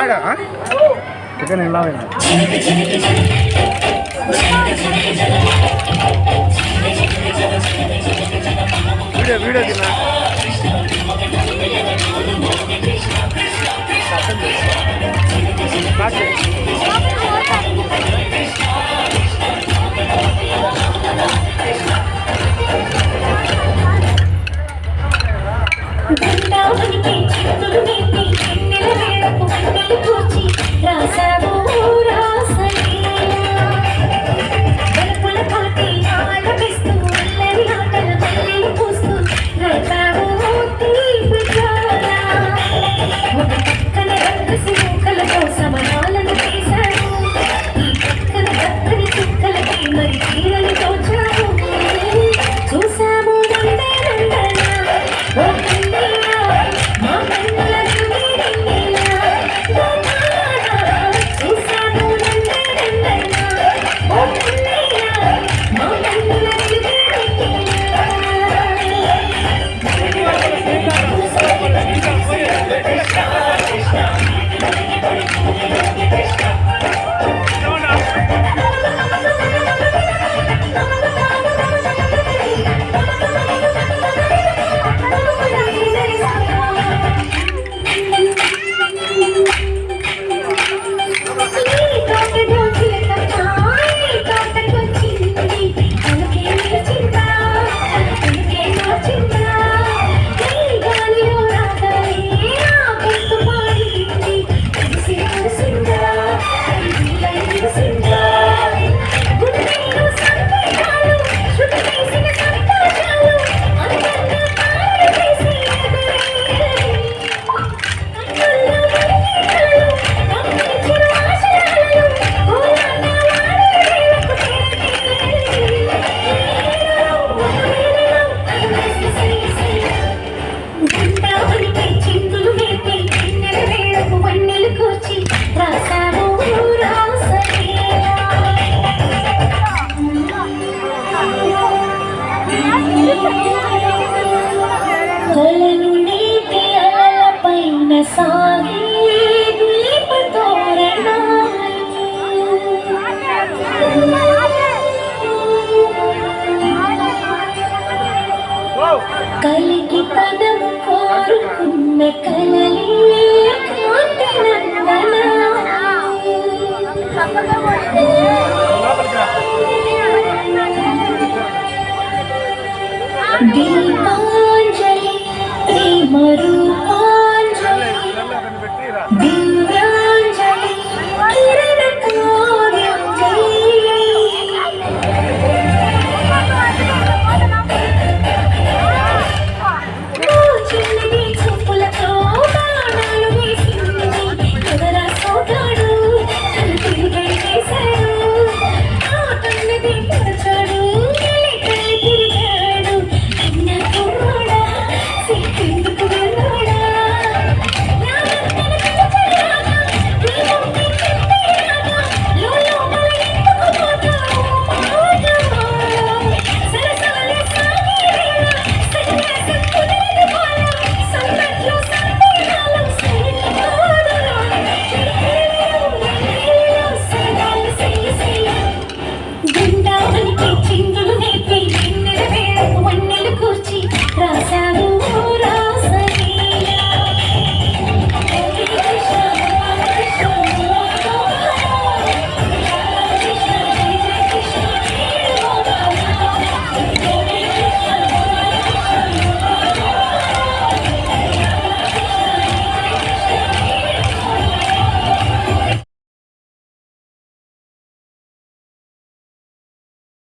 ஆடா. சிக்கன் எல்லாம் வேணும். வீடியோ வீடியோ தின்னா காட்டு రాసావు